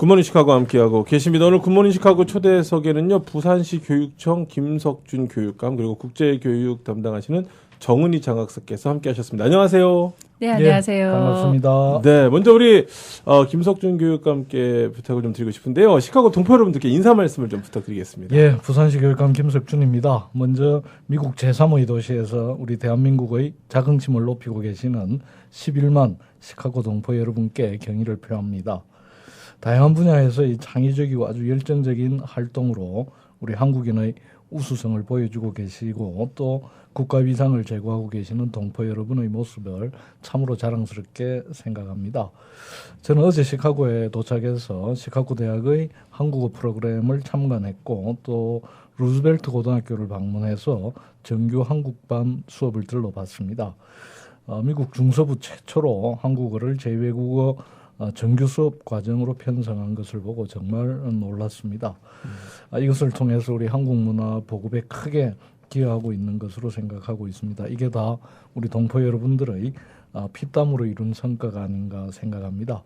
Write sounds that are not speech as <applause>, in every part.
굿모닝 시카고 함께하고 계십니다. 오늘 굿모닝 시카고 초대석에는요, 부산시 교육청 김석준 교육감, 그리고 국제교육 담당하시는 정은희 장학사께서 함께 하셨습니다. 안녕하세요. 네, 안녕하세요. 예, 반갑습니다. 네, 먼저 우리, 어, 김석준 교육감께 부탁을 좀 드리고 싶은데요. 시카고 동포 여러분들께 인사 말씀을 좀 부탁드리겠습니다. 예, 부산시 교육감 김석준입니다. 먼저 미국 제3의 도시에서 우리 대한민국의 자긍심을 높이고 계시는 11만 시카고 동포 여러분께 경의를 표합니다. 다양한 분야에서 이 창의적이고 아주 열정적인 활동으로 우리 한국인의 우수성을 보여주고 계시고 또 국가 위상을 제고하고 계시는 동포 여러분의 모습을 참으로 자랑스럽게 생각합니다. 저는 어제 시카고에 도착해서 시카고 대학의 한국어 프로그램을 참관했고 또 루즈벨트 고등학교를 방문해서 정규 한국반 수업을 들러봤습니다. 어, 미국 중서부 최초로 한국어를 제외국어 어, 정규 수업 과정으로 편성한 것을 보고 정말 놀랐습니다. 아, 이것을 통해서 우리 한국 문화 보급에 크게 기여하고 있는 것으로 생각하고 있습니다. 이게 다 우리 동포 여러분들의 아, 피땀으로 이룬 성과가 아닌가 생각합니다.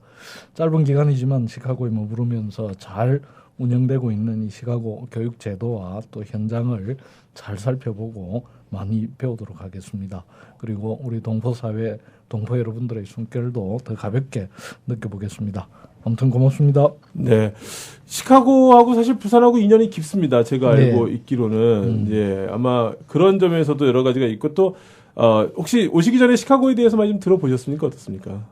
짧은 기간이지만 시카고에 머무르면서 잘 운영되고 있는 이 시카고 교육 제도와 또 현장을 잘 살펴보고 많이 배우도록 하겠습니다. 그리고 우리 동포 사회, 동포 여러분들의 숨결도 더 가볍게 느껴보겠습니다. 아무튼 고맙습니다. 네. 시카고하고 사실 부산하고 인연이 깊습니다. 제가 네. 알고 있기로는. 음. 예. 아마 그런 점에서도 여러 가지가 있고 또, 어, 혹시 오시기 전에 시카고에 대해서 많이 좀 들어보셨습니까? 어떻습니까?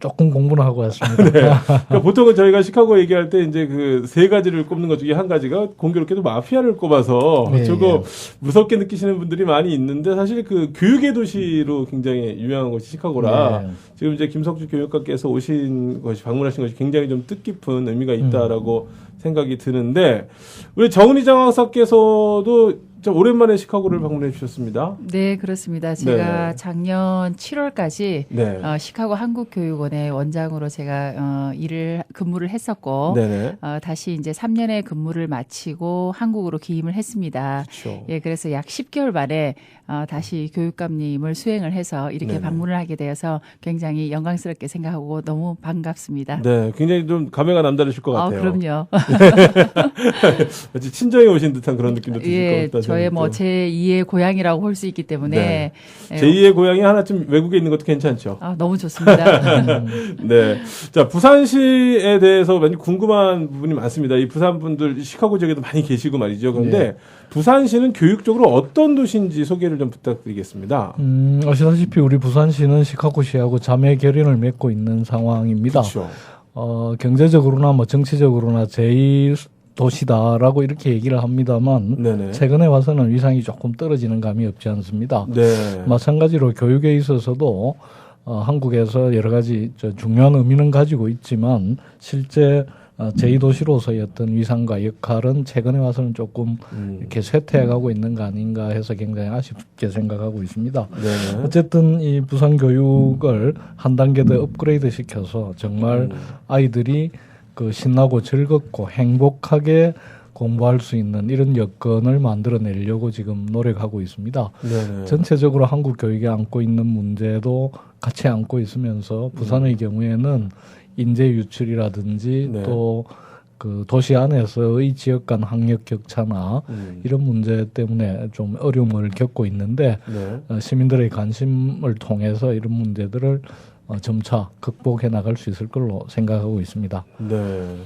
조금 공부는 하고 왔습니다. <laughs> 네. 그러니까 보통은 저희가 시카고 얘기할 때 이제 그 세 가지를 꼽는 것 중에 한 가지가 공교롭게도 마피아를 꼽아서 네, 조금 예. 무섭게 느끼시는 분들이 많이 있는데 사실 그 교육의 도시로 굉장히 유명한 곳이 시카고라 네. 지금 이제 김석주 교육감께서 오신 것이 방문하신 것이 굉장히 좀 뜻깊은 의미가 있다라고 생각이 드는데 우리 정은희 장학사께서도 좀 오랜만에 시카고를 방문해 주셨습니다. 네, 그렇습니다. 제가 네. 작년 7월까지 네. 어, 시카고 한국교육원의 원장으로 제가 어, 일을 근무를 했었고 네네. 어, 다시 이제 3년의 근무를 마치고 한국으로 기임을 했습니다. 그렇죠. 예, 그래서 약 10개월 만에 어, 다시 교육감님을 수행을 해서 이렇게. 방문을 하게 되어서 굉장히 영광스럽게 생각하고 너무 반갑습니다. 네, 굉장히 좀 감회가 남다르실 것 아, 같아요. 그럼요. <laughs> 마치 친정에 오신 듯한 그런 느낌도 드실 예, 것 같다. 저의 뭐 제 2의 고향이라고 볼 수 있기 때문에 네. 예, 제2의 고향이 하나쯤 외국에 있는 것도 괜찮죠. 아, 너무 좋습니다. <laughs> 네. 자, 부산시에 대해서 많이 궁금한 부분이 많습니다. 이 부산 분들 시카고 지역에도 많이 계시고 말이죠. 그런데 네. 부산시는 교육적으로 어떤 도시인지 소개를 좀 부탁드리겠습니다. 음, 아시다시피 우리 부산시는 시카고시하고 자매 결연을 맺고 있는 상황입니다. 그렇죠. 어, 경제적으로나 뭐 정치적으로나 제2 도시다라고 이렇게 얘기를 합니다만 네네. 최근에 와서는 위상이 조금 떨어지는 감이 없지 않습니다. 네. 마찬가지로 교육에 있어서도 어, 한국에서 여러 가지 저 중요한 의미는 가지고 있지만 실제 어, 제2도시로서의 어떤 위상과 역할은 최근에 와서는 조금 음. 이렇게 쇠퇴해가고 있는 거 아닌가 해서 굉장히 아쉽게 생각하고 있습니다. 네. 어쨌든 이 부산 교육을 한 단계 더 업그레이드 시켜서 정말 음. 아이들이 그 신나고 즐겁고 행복하게 공부할 수 있는 이런 여건을 만들어내려고 지금 노력하고 있습니다. 네네. 전체적으로 한국 교육이 안고 있는 문제도 같이 안고 있으면서 부산의 경우에는 인재 유출이라든지 네. 또그 도시 안에서의 지역 간 학력 격차나 음. 이런 문제 때문에 좀 어려움을 겪고 있는데 네. 어, 시민들의 관심을 통해서 이런 문제들을 어, 점차 극복해 나갈 수 있을 걸로 생각하고 있습니다. 네.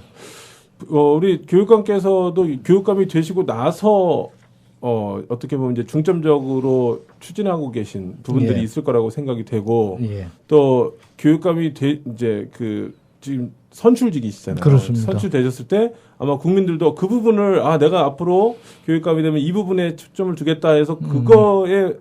어, 우리 교육감께서도 이 교육감이 되시고 나서 어, 어떻게 보면 이제 중점적으로 추진하고 계신 부분들이 예. 있을 거라고 생각이 되고 예. 또 교육감이 돼 이제 그 지금 선출직이시잖아요. 그렇습니다. 선출되셨을 때 아마 국민들도 그 부분을 아 내가 앞으로 교육감이 되면 이 부분에 초점을 두겠다 해서 그거에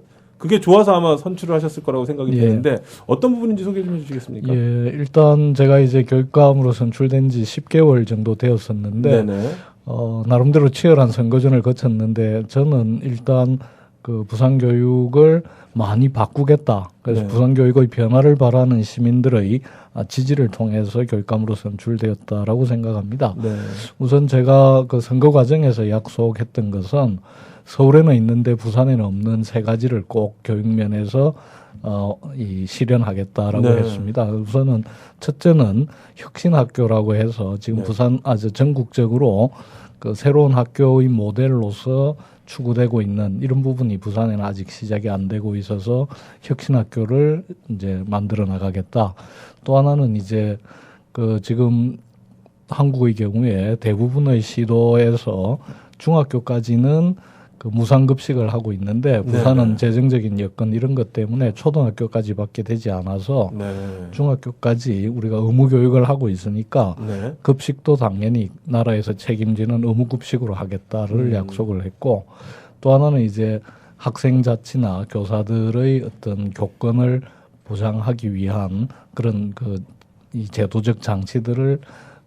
그게 좋아서 아마 선출을 하셨을 거라고 생각이 음. 예. 되는데 어떤 부분인지 소개 좀 해주시겠습니까? 예, 일단 제가 이제 교육감으로 선출된 지 10개월 정도 되었었는데 네네. 어, 나름대로 치열한 선거전을 거쳤는데 저는 일단 그 부산 교육을 많이 바꾸겠다. 그래서 네. 부산 교육의 변화를 바라는 시민들의 아, 지지를 통해서 교육감으로 선출되었다라고 생각합니다. 네. 우선 제가 그 선거 과정에서 약속했던 것은 서울에는 있는데 부산에는 없는 세 가지를 꼭 교육면에서 어, 이 실현하겠다라고 네. 했습니다. 우선은 첫째는 혁신학교라고 해서 지금 네. 부산 아주 전국적으로 그 새로운 학교의 모델로서 추구되고 있는 이런 부분이 부산에는 아직 시작이 안 되고 있어서 혁신학교를 이제 만들어 나가겠다. 또 하나는 이제 그 지금 한국의 경우에 대부분의 시도에서 중학교까지는 그 무상급식을 하고 있는데 부산은 네네. 재정적인 여건 이런 것 때문에 초등학교까지밖에 되지 않아서 네. 중학교까지 우리가 의무 교육을 하고 있으니까 네. 급식도 당연히 나라에서 책임지는 의무 급식으로 하겠다를 음. 약속을 했고 또 하나는 이제 학생 자치나 교사들의 어떤 교권을 보장하기 위한 그런 그 이 제도적 장치들을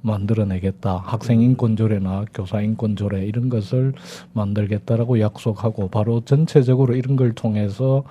만들어내겠다. 학생 인권 조례나 교사 인권 조례 이런 것을 만들겠다라고 약속하고 바로 전체적으로 이런 걸 통해서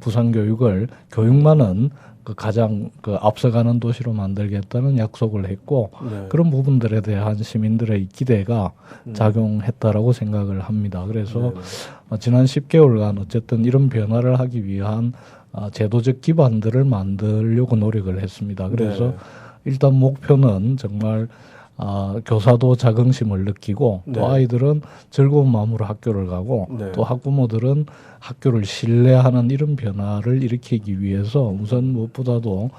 부산 교육을 교육만은 그 가장 그 앞서가는 도시로 만들겠다는 약속을 했고 네. 그런 부분들에 대한 시민들의 기대가 음. 작용했다라고 생각을 합니다. 그래서 네. 어, 지난 10개월간 어쨌든 이런 변화를 하기 위한 어, 제도적 기반들을 만들려고 노력을 했습니다. 그래서 네. 일단 목표는 정말 아, 교사도 자긍심을 느끼고 네. 또 아이들은 즐거운 마음으로 학교를 가고 네. 또 학부모들은 학교를 신뢰하는 이런 변화를 일으키기 위해서 우선 무엇보다도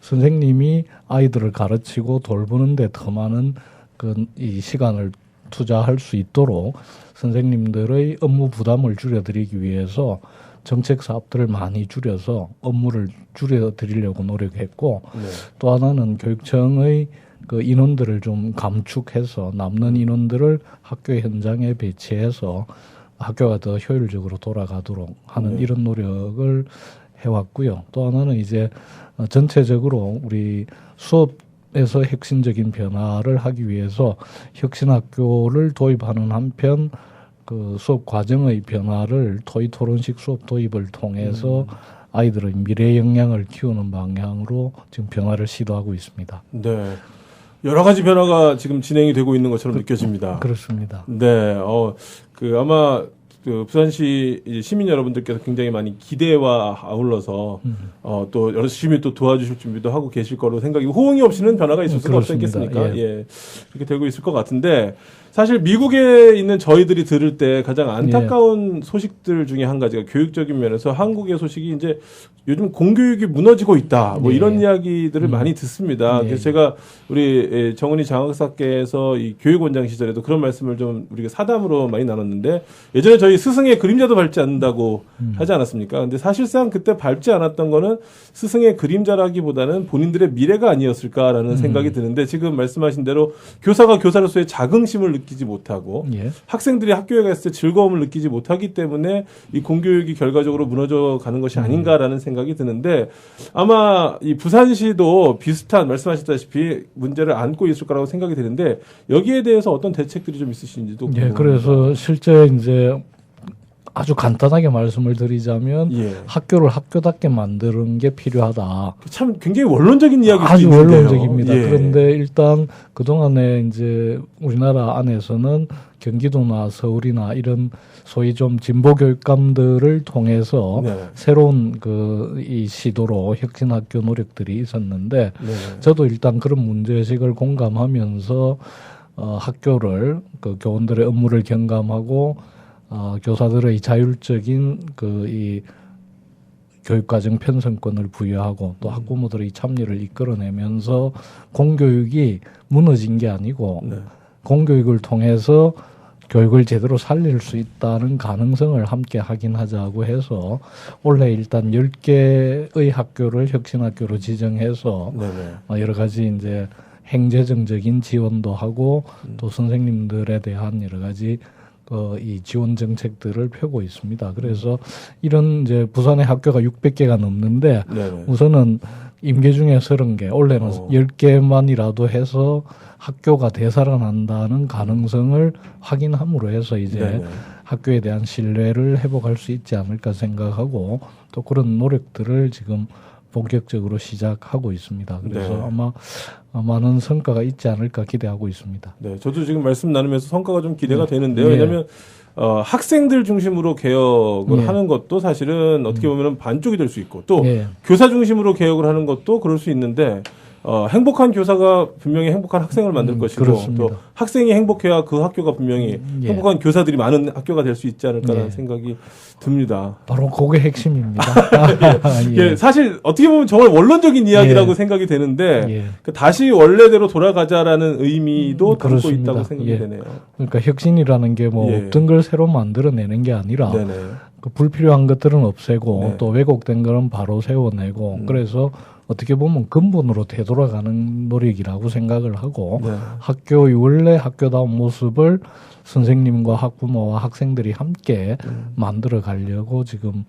선생님이 아이들을 가르치고 돌보는 데 더 많은 그 이 시간을 투자할 수 있도록 선생님들의 업무 부담을 줄여드리기 위해서 정책 사업들을 많이 줄여서 업무를 줄여 드리려고 노력했고 네. 또 하나는 교육청의 그 인원들을 좀 감축해서 남는 인원들을 학교 현장에 배치해서 학교가 더 효율적으로 돌아가도록 하는 네. 이런 노력을 해왔고요. 또 하나는 이제 어, 전체적으로 우리 수업 에서 핵심적인 변화를 하기 위해서 혁신학교를 도입하는 한편 그 수업 과정의 변화를 토의 토론식 수업 도입을 통해서 아이들의 미래 역량을 키우는 방향으로 지금 변화를 시도하고 있습니다. 네. 여러 가지 변화가 지금 진행이 되고 있는 것처럼 느껴집니다. 그렇습니다. 네, 어, 그 아마 그 부산시 이제 시민 여러분들께서 굉장히 많이 기대와 아울러서 음. 어, 또 열심히 또 도와주실 준비도 하고 계실 거로 생각이 호응이 없이는 변화가 있을 수가 없지. 않겠습니까? 예. 예. 그렇게 되고 있을 것 같은데 사실 미국에 있는 저희들이 들을 때 가장 안타까운 소식들 중에 한 가지가 교육적인 면에서 한국의 소식이 이제 요즘 공교육이 무너지고 있다. 뭐 예. 이런 이야기들을 많이 듣습니다. 예. 그래서 제가 우리 예, 정은희 장학사께서 이 교육원장 시절에도 그런 말씀을 좀 우리가 사담으로 많이 나눴는데 예전에 저희 스승의 그림자도 밟지 않는다고 음. 하지 않았습니까? 근데 사실상 그때 밟지 않았던 거는 스승의 그림자라기보다는 본인들의 미래가 아니었을까라는 음. 생각이 드는데 지금 말씀하신 대로 교사가 교사로서의 자긍심을 느끼지 못하고 예. 학생들이 학교에 갔을 때 즐거움을 느끼지 못하기 때문에 이 공교육이 결과적으로 무너져 가는 것이 아닌가라는 생각이 드는데 아마 이 부산시도 비슷한 말씀하셨다시피 문제를 안고 있을 거라고 생각이 드는데 여기에 대해서 어떤 대책들이 좀 있으신지도 예, 궁금합니다. 그래서 실제 이제 아주 간단하게 말씀을 드리자면 예. 학교를 학교답게 만드는 게 필요하다. 참 굉장히 원론적인 이야기일 수 아주 있는데요. 원론적입니다. 예. 그런데 일단 그 동안에 이제 우리나라 안에서는 경기도나 서울이나 이런 소위 좀 진보 교육감들을 통해서 네. 새로운 그 이 시도로 혁신 학교 노력들이 있었는데 네. 저도 일단 그런 문제 의식을 공감하면서 어, 학교를 그 교원들의 업무를 경감하고 어, 교사들의 자율적인 그 이 교육과정 편성권을 부여하고 또 학부모들의 참여를 이끌어내면서 공교육이 무너진 게 아니고 네. 공교육을 통해서 교육을 제대로 살릴 수 있다는 가능성을 함께 확인하자고 해서 올해 일단 10개의 학교를 혁신학교로 지정해서 네. 네. 어, 여러 가지 이제 행재정적인 지원도 하고 음. 또 선생님들에 대한 여러 가지 그이 지원 정책들을 펴고 있습니다. 그래서 이런 이제 부산의 학교가 600개가 넘는데 네. 네. 우선은 임계 중에 30개, 원래는 어. 10개만이라도 해서 학교가 되살아난다는 가능성을 확인함으로 해서 이제 네. 네. 학교에 대한 신뢰를 회복할 수 있지 않을까 생각하고 또 그런 노력들을 지금 본격적으로 시작하고 있습니다. 그래서 네. 아마 어, 많은 성과가 있지 않을까 기대하고 있습니다. 네, 저도 지금 말씀 나누면서 성과가 좀 기대가 되는데요. 예. 왜냐하면 어, 학생들 중심으로 개혁을 예. 하는 것도 사실은 어떻게 보면 반쪽이 될 수 있고 또 예. 교사 중심으로 개혁을 하는 것도 그럴 수 있는데 어, 행복한 교사가 분명히 행복한 학생을 만들 음, 것이고 그렇습니다. 또 학생이 행복해야 그 학교가 분명히 음, 예. 행복한 교사들이 많은 학교가 될 수 있지 않을까라는 예. 생각이 듭니다. 바로 그게 핵심입니다. <laughs> 예, 사실 어떻게 보면 정말 원론적인 이야기라고 예. 생각이 되는데 예. 그 다시 원래대로 돌아가자라는 의미도 음, 담고. 있다고 생각이 예. 되네요. 그러니까 혁신이라는 게뭐 예. 어떤 걸 새로 만들어내는 게 아니라 네네. 그 불필요한 것들은 없애고 네. 또 왜곡된 거는 바로 세워내고 음. 그래서 어떻게 보면 근본으로 되돌아가는 노력이라고 생각을 하고 네. 학교의 원래 학교다운 모습을 선생님과 학부모와 학생들이 함께 음. 만들어 가려고 지금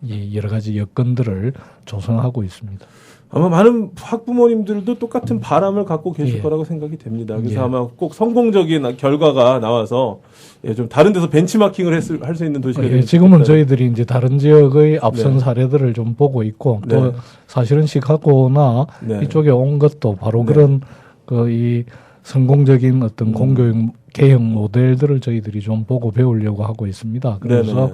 이 여러 가지 여건들을 조성하고 있습니다. 아마 많은 학부모님들도 똑같은 바람을 갖고 계실 예. 거라고 생각이 됩니다. 그래서 예. 아마 꼭 성공적인 결과가 나와서 예, 좀 다른 데서 벤치마킹을 할수 있는 도시가 예, 되면 지금은 좋겠다는- 저희들이 이제 다른 지역의 앞선 네. 사례들을 좀 보고 있고 또 네. 사실은 시카고나 네. 이쪽에 온 것도 바로 네. 그런 그 이 성공적인 어떤 음. 공교육 개혁 모델들을 저희들이 좀 보고 배우려고 하고 있습니다. 그래서 네네.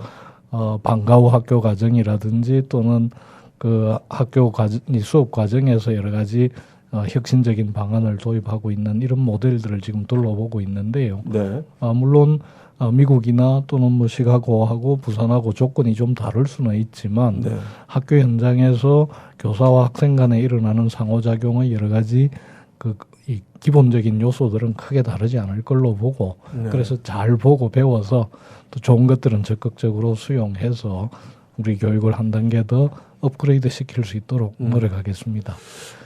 어, 방과 후 학교 과정이라든지 또는 그 학교 과정, 이 수업 과정에서 여러 가지 어, 혁신적인 방안을 도입하고 있는 이런 모델들을 지금 둘러보고 있는데요. 네. 아, 물론 어, 미국이나 또는 뭐 시카고하고 부산하고 조건이 좀 다를 수는 있지만 네. 학교 현장에서 교사와 학생 간에 일어나는 상호작용의 여러 가지 그 이 기본적인 요소들은 크게 다르지 않을 걸로 보고 네. 그래서 잘 보고 배워서 또 좋은 것들은 적극적으로 수용해서 우리 교육을 한 단계 더 업그레이드 시킬 수 있도록 음. 노력하겠습니다.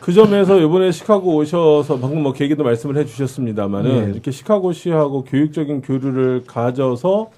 그 점에서 이번에 시카고 오셔서 방금 뭐 계기도 말씀을 해주셨습니다만은 예. 이렇게 시카고시하고 교육적인 교류를 가져서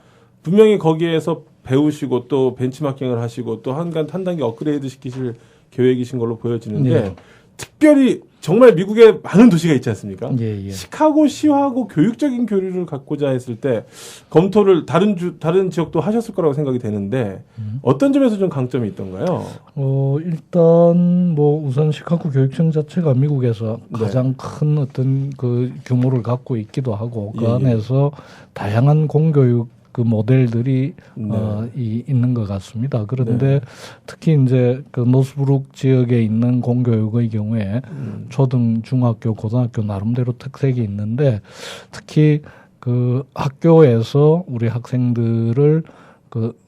분명히 거기에서 배우시고 또 벤치마킹을 하시고 또 한간 한 단계 업그레이드 시키실 계획이신 걸로 보여지는데 예. 특별히 정말 미국에 많은 도시가 있지 않습니까? 예, 예. 시카고 시하고 교육적인 교류를 갖고자 했을 때 검토를 다른 주 다른 지역도 하셨을 거라고 생각이 되는데 음. 어떤 점에서 좀 강점이 있던가요? 어, 일단 뭐 우선 시카고 교육청 자체가 미국에서 네. 가장 큰 어떤 그 규모를 갖고 있기도 하고 그 예, 예. 안에서 다양한 공교육 그 모델들이 네. 어, 이, 있는 것 같습니다. 그런데 특히 이제 그 노스브룩 지역에 있는 공교육의 경우에 음. 초등, 중학교, 고등학교 나름대로 특색이 있는데 특히 그 학교에서 우리 학생들을 그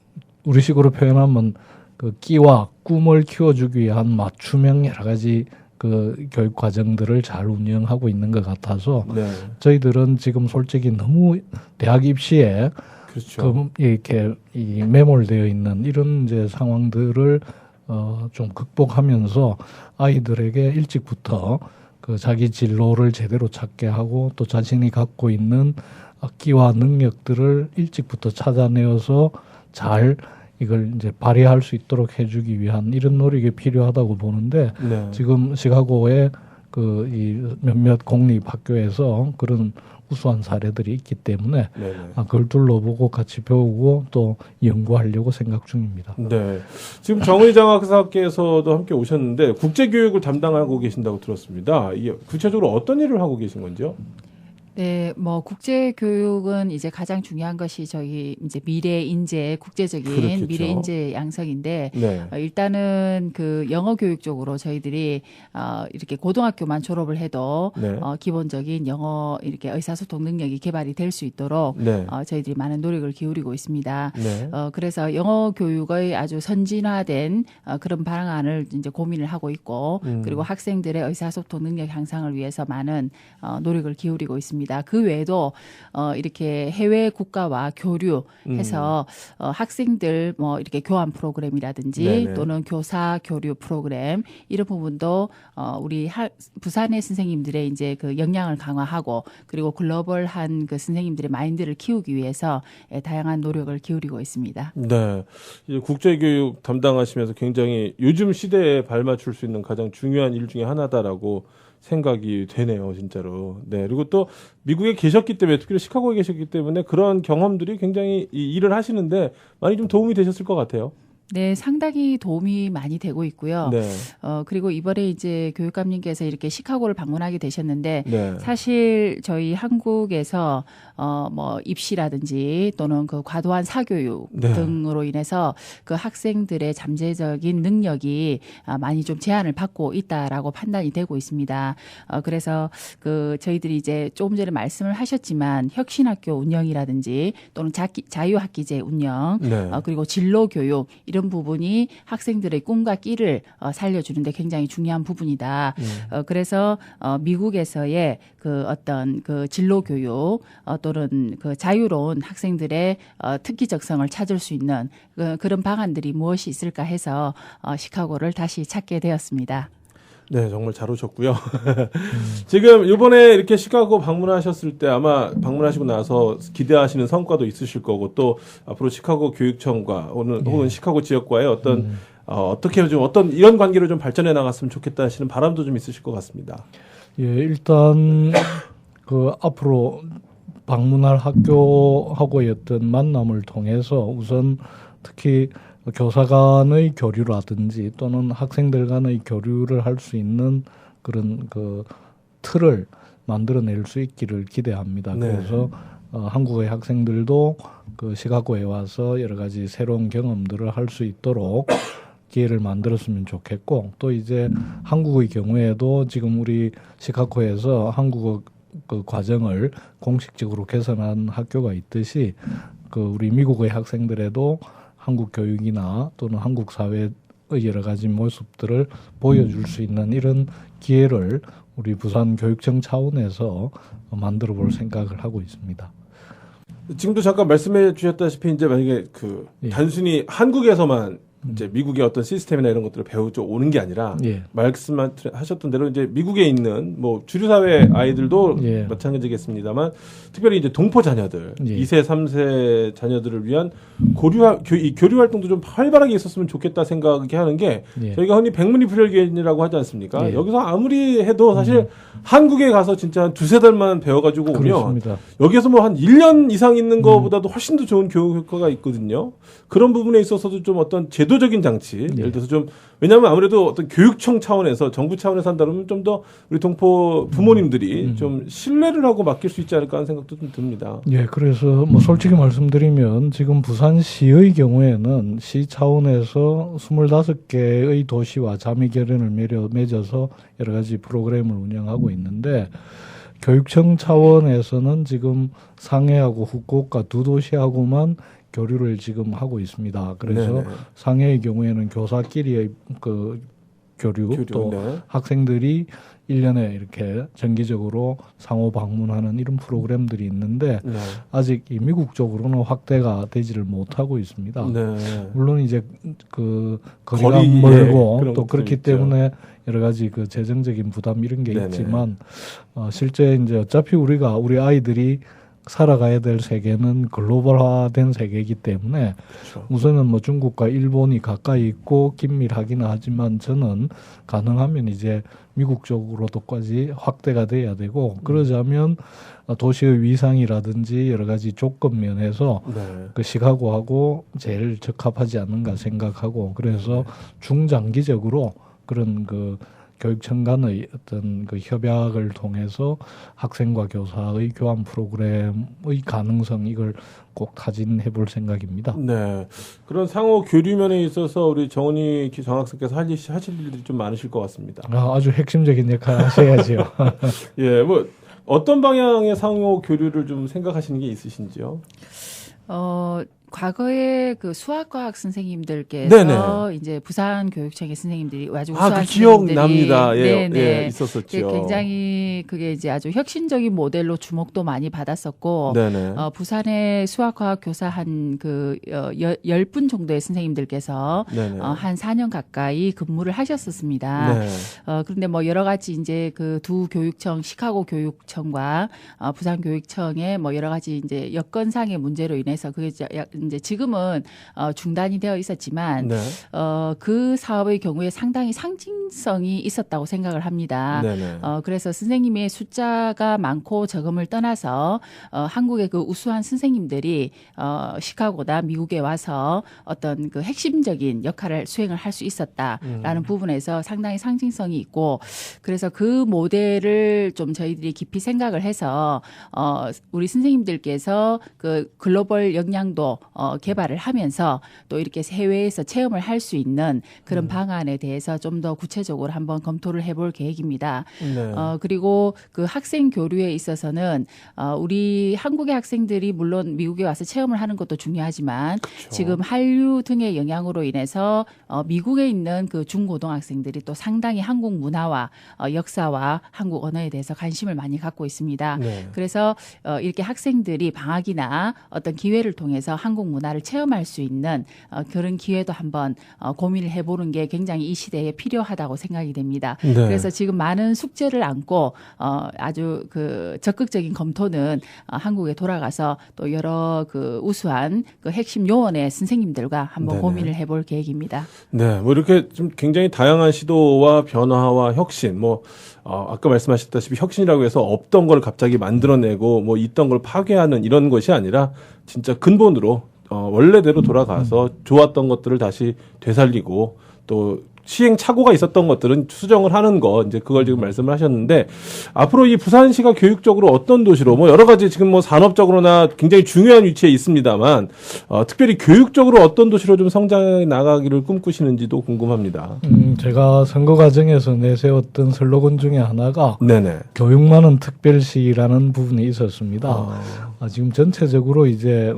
우리식으로 표현하면 그 끼와 꿈을 키워주기 위한 맞춤형 여러 가지 그 교육 과정들을 잘 운영하고 있는 것 같아서 네. 저희들은 지금 솔직히 너무 대학 입시에 그렇죠. 그 이렇게 이 매몰되어 있는 이런 이제 상황들을 어 좀 극복하면서 아이들에게 일찍부터 그 자기 진로를 제대로 찾게 하고 또 자신이 갖고 있는 악기와 능력들을 일찍부터 찾아내어서 잘 이걸 이제 발휘할 수 있도록 해주기 위한 이런 노력이 필요하다고 보는데 네. 지금 시카고의 그 이 몇몇 공립 학교에서 그런 우수한 사례들이 있기 때문에 네. 네. 아, 그걸 둘러보고 같이 배우고 또 연구하려고 생각 중입니다. 네. 지금 정의 장학사께서도 함께 오셨는데 국제 교육을 담당하고 계신다고 들었습니다. 이게 구체적으로 어떤 일을 하고 계신 건지요? 네, 뭐 국제 교육은 이제 가장 중요한 것이 저희 이제 미래 인재 국제적인 그렇겠죠. 미래 인재 양성인데 네. 어, 일단은 그 영어 교육 쪽으로 저희들이 어 이렇게 고등학교만 졸업을 해도 네. 어 기본적인 영어 이렇게 의사소통 능력이 개발이 될 수 있도록 네. 어 저희들이 많은 노력을 기울이고 있습니다. 네. 어, 그래서 영어 교육의 아주 선진화된 어, 그런 방안을 이제 고민을 하고 있고, 음. 그리고 학생들의 의사소통 능력 향상을 위해서 많은 어, 노력을 기울이고 있습니다. 그 외에도 어, 이렇게 해외 국가와 교류해서 어, 학생들 뭐 이렇게 교환 프로그램이라든지 음. 네네. 또는 교사 교류 프로그램 이런 부분도 어, 우리 하, 부산의 선생님들의 이제 그 역량을 강화하고 그리고 글로벌한 그 선생님들의 마인드를 키우기 위해서 예, 다양한 노력을 기울이고 있습니다. 네. 이제 국제교육 담당하시면서 굉장히 요즘 시대에 발맞출 수 있는 가장 중요한 일 중에 하나다라고 생각이 되네요, 진짜로. 네. 그리고 또 미국에 계셨기 때문에, 특히 시카고에 계셨기 때문에 그런 경험들이 굉장히 이 일을 하시는데 많이 좀 도움이 되셨을 것 같아요. 네, 상당히 도움이 많이 되고 있고요. 네. 어, 그리고 이번에 이제 교육감님께서 이렇게 시카고를 방문하게 되셨는데 네. 사실 저희 한국에서 어 뭐 입시라든지 또는 그 과도한 사교육 네. 등으로 인해서 그 학생들의 잠재적인 능력이 아, 많이 좀 제한을 받고 있다라고 판단이 되고 있습니다. 어 그래서 그 저희들이 이제 조금 전에 말씀을 하셨지만 혁신학교 운영이라든지 또는 자기, 자유학기제 운영 네. 어, 그리고 진로 교육 이런 부분이 학생들의 꿈과 끼를 어, 살려주는데 굉장히 중요한 부분이다. 네. 어, 그래서 어, 미국에서의 그 어떤 그 진로 교육 어, 또는 그 자유로운 학생들의 어, 특기적성을 찾을 수 있는 그, 그런 방안들이 무엇이 있을까 해서 어, 시카고를 다시 찾게 되었습니다. 네, 정말 잘 오셨고요. <laughs> 지금 이번에 이렇게 시카고 방문하셨을 때 아마 방문하시고 나서 기대하시는 성과도 있으실 거고 또 앞으로 시카고 교육청과 혹은, 혹은 시카고 지역과의 어떤 어, 어떻게 좀 어떤 이런 관계를 좀 발전해 나갔으면 좋겠다 하시는 바람도 좀 있으실 것 같습니다. 예, 일단 그 앞으로 방문할 학교하고의 어떤 만남을 통해서 우선 특히 교사 간의 교류라든지 또는 학생들 간의 교류를 할 수 있는 그런 그 틀을 만들어낼 수 있기를 기대합니다. 네. 그래서 어, 한국의 학생들도 그 시카고에 와서 여러 가지 새로운 경험들을 할 수 있도록 <coughs> 기회를 만들었으면 좋겠고 또 이제 한국의 경우에도 지금 우리 시카고에서 한국어 그 과정을 공식적으로 개선한 학교가 있듯이 그 우리 미국의 학생들에도 한국 교육이나 또는 한국 사회의 여러 가지 모습들을 보여줄 수 있는 이런 기회를 우리 부산 교육청 차원에서 만들어 볼 생각을 하고 있습니다. 지금도 잠깐 말씀해 주셨다시피 이제 만약에 그 예. 단순히 한국에서만 이제 미국의 어떤 시스템이나 이런 것들을 배우죠 오는 게 아니라 예. 말씀하셨던 대로 이제 미국에 있는 뭐 주류 사회 아이들도 예. 마찬가지겠습니다만 특별히 이제 동포 자녀들 예. 2세, 3세 자녀들을 위한 고류 화- 교, 이 교류 활동도 좀 활발하게 있었으면 좋겠다 생각이 하는 게 예. 저희가 흔히 백문이 불여일견이라고 하지 않습니까? 예. 음. 여기서 아무리 해도 사실 한국에 가서 진짜 한 두세 달만 배워 가지고 오면 그렇습니다. 여기에서 뭐 한 1년 이상 있는 것보다도 훨씬 더 좋은 교육 효과가 있거든요. 그런 부분에 있어서도 좀 어떤 제 도적인 장치, 예를 들어서 좀, 왜냐하면 아무래도 어떤 교육청 차원에서, 정부 차원에서 한다 그러면 좀 더 우리 동포 부모님들이 좀 신뢰를 하고 맡길 수 있지 않을까 하는 생각도 좀 듭니다. 예, 그래서 뭐 솔직히 말씀드리면 지금 부산시의 경우에는 시 차원에서 25개의 도시와 자매 결연을 맺어, 맺어서 여러 가지 프로그램을 운영하고 있는데 교육청 차원에서는 지금 상해하고 후쿠오카 두 도시하고만 교류를 지금 하고 있습니다. 그래서 네네. 상해의 경우에는 교사끼리의 그 교류, 교류, 또 네. 학생들이 1년에 이렇게 정기적으로 상호 방문하는 이런 프로그램들이 있는데 네. 아직 이 미국 쪽으로는 확대가 되지를 못하고 있습니다. 네. 물론 이제 그 거리가 거리, 예, 멀고 그런 또 그렇기 있죠. 때문에 여러 가지 그 재정적인 부담 이런 게 네네. 있지만 어, 실제 이제 어차피 우리가 우리 아이들이 살아가야 될 세계는 글로벌화된 세계이기 때문에 그렇죠. 우선은 뭐 중국과 일본이 가까이 있고 긴밀하기는 하지만 저는 가능하면 이제 미국 쪽으로도까지 확대가 돼야 되고 그러자면 어, 도시의 위상이라든지 여러 가지 조건 면에서 네. 그 시카고하고 제일 적합하지 않는가 생각하고 그래서 중장기적으로 그런 그 교육청 간의 어떤 그 협약을 통해서 학생과 교사의 교환 프로그램의 가능성 이걸 꼭 타진해 볼 생각입니다. 네. 그런 상호 교류면에 있어서 우리 정은희 기- 정학생께서 할 일- 하실 일들이 좀 많으실 것 같습니다. 아, 아주 핵심적인 역할 하셔야죠. <laughs> 예, 뭐, 어떤 방향의 상호 교류를 좀 생각하시는 게 있으신지요? 어, 과거에 그 수학과학 선생님들께서 네네. 이제 부산 교육청의 선생님들이 아주 아, 우수한 그 기억납니다. 예, 네네. 예, 그 있었었죠. 굉장히 그게 이제 아주 혁신적인 모델로 주목도 많이 받았었고 네네. 어, 부산의 수학과학 교사 한그 어, 10분 정도의 선생님들께서 네네. 어, 한 4년 가까이 근무를 하셨었습니다. 네. 어, 그런데 뭐 여러 가지 이제 그 두 교육청, 시카고 교육청과 어, 부산 교육청의 뭐 여러 가지 이제 여건상의 문제로 인해서 그게 이제 약- 이제 지금은 어, 중단이 되어 있었지만 네. 어, 그 사업의 경우에 상당히 상징성이 있었다고 생각을 합니다. 네네. 어, 그래서 선생님의 숫자가 많고 적음을 떠나서 어, 한국의 그 우수한 선생님들이 어, 시카고나 미국에 와서 어떤 그 핵심적인 역할을 수행을 할 수 있었다라는 부분에서 상당히 상징성이 있고 그래서 그 모델을 좀 저희들이 깊이 생각을 해서 어, 우리 선생님들께서 그 글로벌 역량도 어, 개발을 하면서 또 이렇게 해외에서 체험을 할 수 있는 그런 방안에 대해서 좀 더 구체적으로 한번 검토를 해볼 계획입니다. 네. 어, 그리고 그 학생 교류에 있어서는 어, 우리 한국의 학생들이 물론 미국에 와서 체험을 하는 것도 중요하지만 그렇죠. 지금 한류 등의 영향으로 인해서 어, 미국에 있는 그 중고등학생들이 또 상당히 한국 문화와 어, 역사와 한국 언어에 대해서 관심을 많이 갖고 있습니다. 네. 그래서 어, 이렇게 학생들이 방학이나 어떤 기회를 통해서 한국 문화를 체험할 수 있는 어, 그런 기회도 한번 어, 고민을 해보는 게 굉장히 이 시대에 필요하다고 생각이 됩니다. 네. 그래서 지금 많은 숙제를 안고 어, 아주 그 적극적인 검토는 어, 한국에 돌아가서 또 여러 그 우수한 그 핵심 요원의 선생님들과 한번 네네. 고민을 해볼 계획입니다. 네, 뭐 이렇게 좀 굉장히 다양한 시도와 변화와 혁신, 뭐 어, 아까 말씀하셨다시피 혁신이라고 해서 없던 걸 갑자기 만들어내고 뭐 있던 걸 파괴하는 이런 것이 아니라 진짜 근본으로 어, 원래대로 돌아가서 좋았던 것들을 다시 되살리고 또 시행착오가 있었던 것들은 수정을 하는 거 이제 그걸 지금 말씀을 하셨는데 앞으로 이 부산시가 교육적으로 어떤 도시로 뭐 여러 가지 지금 뭐 산업적으로나 굉장히 중요한 위치에 있습니다만 어, 특별히 교육적으로 어떤 도시로 좀 성장해 나가기를 꿈꾸시는지도 궁금합니다. 음, 제가 선거 과정에서 내세웠던 슬로건 중에 하나가 네네. 교육만은 특별시라는 부분이 있었습니다. 아, 아, 지금 전체적으로 이제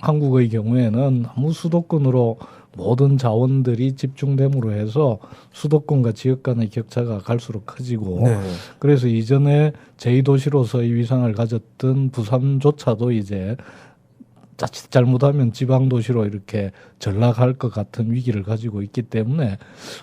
한국의 경우에는 아무 수도권으로 모든 자원들이 집중됨으로 해서 수도권과 지역 간의 격차가 갈수록 커지고 네. 그래서 이전에 제2도시로서의 위상을 가졌던 부산조차도 이제 자칫 잘못하면 지방 도시로 이렇게 전락할 것 같은 위기를 가지고 있기 때문에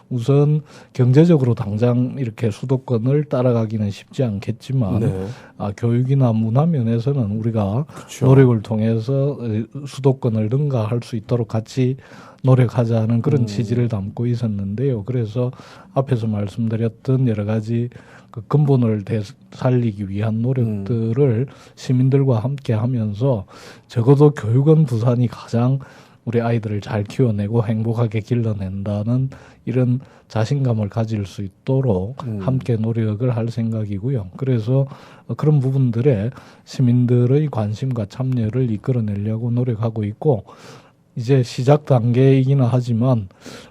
우선 경제적으로 당장 이렇게 수도권을 따라가기는 쉽지 않겠지만 네. 아, 교육이나 문화 면에서는 우리가 그렇죠. 노력을 통해서 어, 수도권을 능가할 수 있도록 같이 노력하자는 그런 음. 취지를 담고 있었는데요. 그래서 앞에서 말씀드렸던 여러 가지 그 근본을 되살리기 위한 노력들을 시민들과 함께 하면서 적어도 교육은 부산이 가장 우리 아이들을 잘 키워내고 행복하게 길러낸다는 이런 자신감을 가질 수 있도록 음. 함께 노력을 할 생각이고요. 그래서 어, 그런 부분들에 시민들의 관심과 참여를 이끌어내려고 노력하고 있고 이제 시작 단계이기는 하지만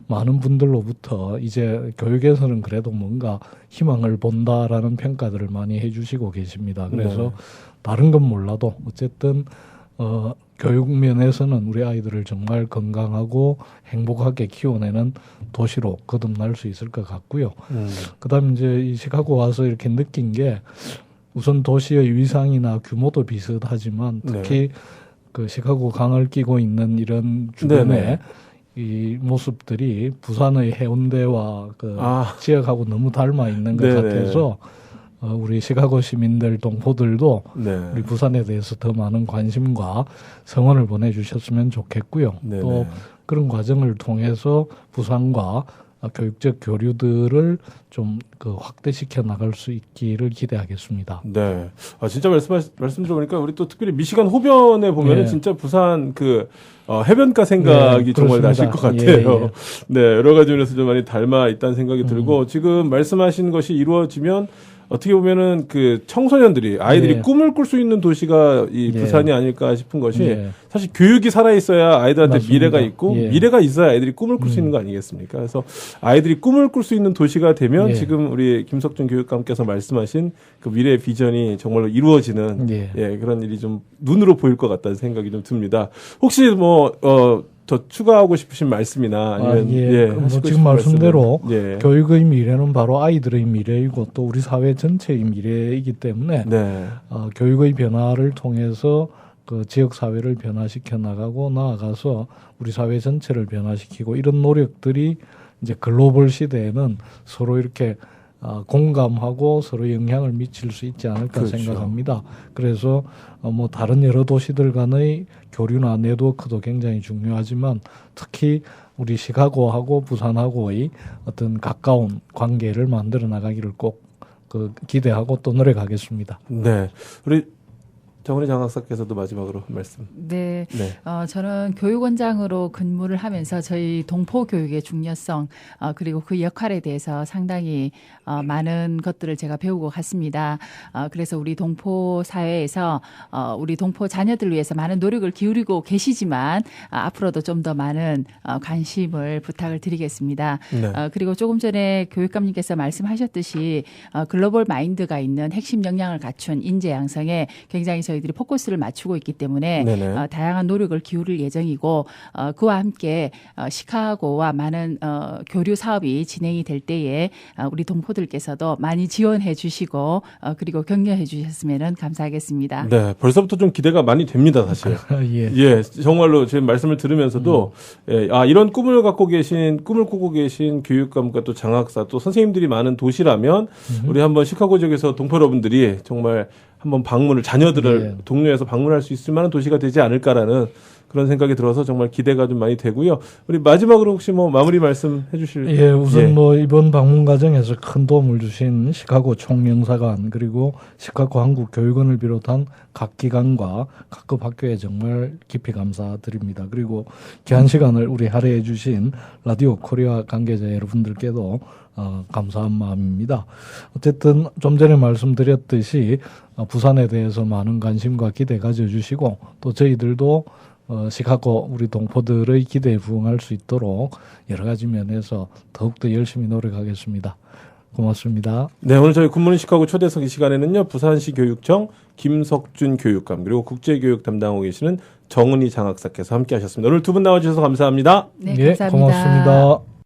많은 분들로부터 이제 교육에서는 그래도 뭔가 희망을 본다라는 평가들을 많이 해주시고 계십니다. 그래서 네. 다른 건 몰라도 어쨌든 어, 교육 면에서는 우리 아이들을 정말 건강하고 행복하게 키워내는 도시로 거듭날 수 있을 것 같고요. 음. 그다음 이제 이 시카고 와서 이렇게 느낀 게 우선 도시의 위상이나 규모도 비슷하지만 네. 특히 그 시카고 강을 끼고 있는 이런 주변에. 이 모습들이 부산의 해운대와 그 아. 지역하고 너무 닮아 있는 것 네네. 같아서 어, 우리 시카고 시민들 동포들도 네. 우리 부산에 대해서 더 많은 관심과 성원을 보내주셨으면 좋겠고요. 네네. 또 그런 과정을 통해서 부산과 어, 교육적 교류들을 좀 그 확대시켜 나갈 수 있기를 기대하겠습니다. 네. 아, 진짜 말씀, 말씀 들어보니까 우리 또 특별히 미시간 호변에 보면은 네. 진짜 부산 그, 어, 해변가 생각이 네, 정말 나실. 것 같아요. 예, 예. <laughs> 네. 여러 가지 면에서 좀 많이 닮아 있다는 생각이 음. 들고 지금 말씀하신 것이 이루어지면 어떻게 보면은 그 청소년들이 아이들이 예. 꿈을 꿀 수 있는 도시가 이 예. 부산이 아닐까 싶은 것이 예. 사실 교육이 살아 있어야 아이들한테 맞습니다. 미래가 있고 예. 미래가 있어야 아이들이 꿈을 꿀수 음. 있는 거 아니겠습니까? 그래서 아이들이 꿈을 꿀 수 있는 도시가 되면 예. 지금 우리 김석준 교육감께서 말씀하신 그 미래 비전이 정말로 이루어지는 예. 예, 그런 일이 좀 눈으로 보일 것 같다는 생각이 좀 듭니다. 혹시 뭐, 어, 더 추가하고 싶으신 말씀이나 아니면, 아, 예. 예, 뭐 지금 말씀대로? 예. 교육의 미래는 바로 아이들의 미래이고 또 우리 사회 전체의 미래이기 때문에 네. 어, 교육의 변화를 통해서 그 지역 사회를 변화시켜 나가고 나아가서 우리 사회 전체를 변화시키고 이런 노력들이 이제 글로벌 시대에는 서로 이렇게 어, 공감하고 서로 영향을 미칠 수 있지 않을까 그렇죠. 생각합니다. 그래서 어, 뭐 다른 여러 도시들 간의 교류나 네트워크도 굉장히 중요하지만 특히 우리 시카고하고 부산하고의 어떤 가까운 관계를 만들어 나가기를 꼭 그 기대하고 또 노력하겠습니다. 네. 우리 정은희 장학사께서도 마지막으로 한 말씀. 네. 네. 어, 저는 교육원장으로 근무를 하면서 저희 동포 교육의 중요성, 어, 그리고 그 역할에 대해서 상당히 어, 많은 것들을 제가 배우고 갔습니다. 어, 그래서 우리 동포 사회에서 어, 우리 동포 자녀들 위해서 많은 노력을 기울이고 계시지만 어, 앞으로도 좀 더 많은 어, 관심을 부탁을 드리겠습니다. 네. 어, 그리고 조금 전에 교육감님께서 말씀하셨듯이 어, 글로벌 마인드가 있는 핵심 역량을 갖춘 인재 양성에 굉장히 저희들이 포커스를 맞추고 있기 때문에 네네. 어, 다양한 노력을 기울일 예정이고 어, 그와 함께 어, 시카고와 많은 어, 교류 사업이 진행이 될 때에 어, 우리 동포들께서도 많이 지원해 주시고 어, 그리고 격려해 주셨으면 감사하겠습니다. 네. 벌써부터 좀 기대가 많이 됩니다, 사실. <laughs> 예. 예, 정말로 제 말씀을 들으면서도 예, 아 이런 꿈을 갖고 계신 꿈을 꾸고 계신 교육감과 또 장학사 또 선생님들이 많은 도시라면 우리 한번 시카고 지역에서 동포 여러분들이 정말 한번 방문을 자녀들을 예. 동료해서 방문할 수 있을 만한 도시가 되지 않을까라는 그런 생각이 들어서 정말 기대가 좀 많이 되고요. 우리 마지막으로 혹시 뭐 마무리 말씀 해 주실? 예, 우선 예. 뭐 이번 방문 과정에서 큰 도움을 주신 시카고 총영사관 그리고 시카고 한국 교육원을 비롯한 각 기관과 각급 학교에 정말 깊이 감사드립니다. 그리고 귀한 시간을 우리 할애해 주신 라디오 코리아 관계자 여러분들께도 어, 감사한 마음입니다. 어쨌든 좀 전에 말씀드렸듯이 어, 부산에 대해서 많은 관심과 기대 가져주시고 또 저희들도 어, 시카고 우리 동포들의 기대에 부응할 수 있도록 여러 가지 면에서 더욱더 열심히 노력하겠습니다. 고맙습니다. 네, 오늘 저희 굿모닝 시카고 초대석 이 시간에는요, 부산시 교육청 김석준 교육감, 그리고 국제교육 담당하고 계시는 정은희 장학사께서 함께 하셨습니다. 오늘 두 분 나와주셔서 감사합니다. 네, 예, 감사합니다. 고맙습니다.